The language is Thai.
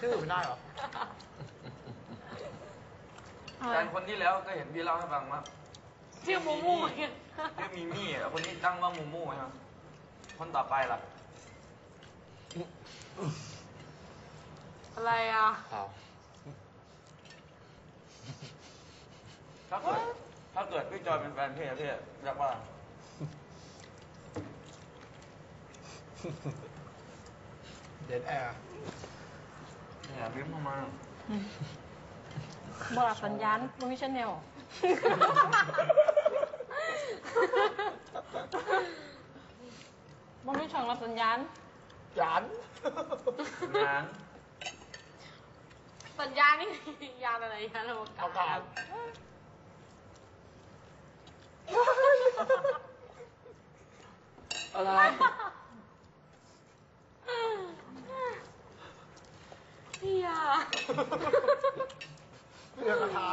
ชื่อไม่ได้เหรอแต่คนที่แล้วก็เห็นพี่เล่าให้ฟังว่าชื่อมูมูเนี่ยชื่อมีมี่อะคนนี้ตั้งว่ามูมูใช่ไหมคนต่อไปล่ะ อะไรอะเปล่าถ้าเกิดถ้าเกิดพี่จอยเป็นแฟนพี่อะพี่เรียกว่า เดนแอร์ เนี่ยพิมพ์เข้ามา บรับสัญญาณมันมีชแนลมันมีช่องรับสัญญาณยานงาน สัญญาณนี่ ยานอะไรยานอวกาเอาศกาศ อะไร พี่ยาเรียกราคา